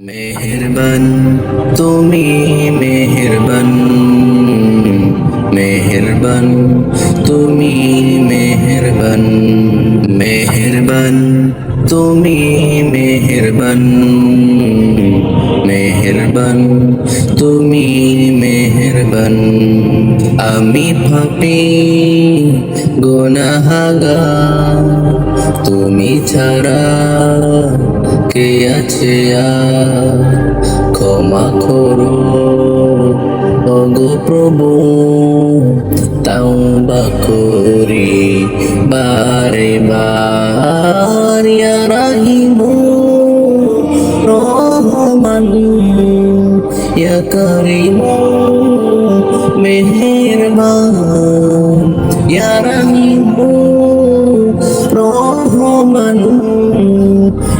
মেহেরবান, তুমি মেহেরবান। মেহেরবান, তুমি মেহেরবান। মেহেরবান, তুমি মেহেরবান। মেহেরবান, তুমি মেহেরবান। আমি পাপি গুনাহাগার, তুমি ছাড়া কে আছে ক্ষমা করো। ওগো প্রভু তাওবা করি, বারে বার ইয়া রাহিমু, রহমান ইয়া করিমু, মেহেরবান ইয়া রাহিমু, রহমান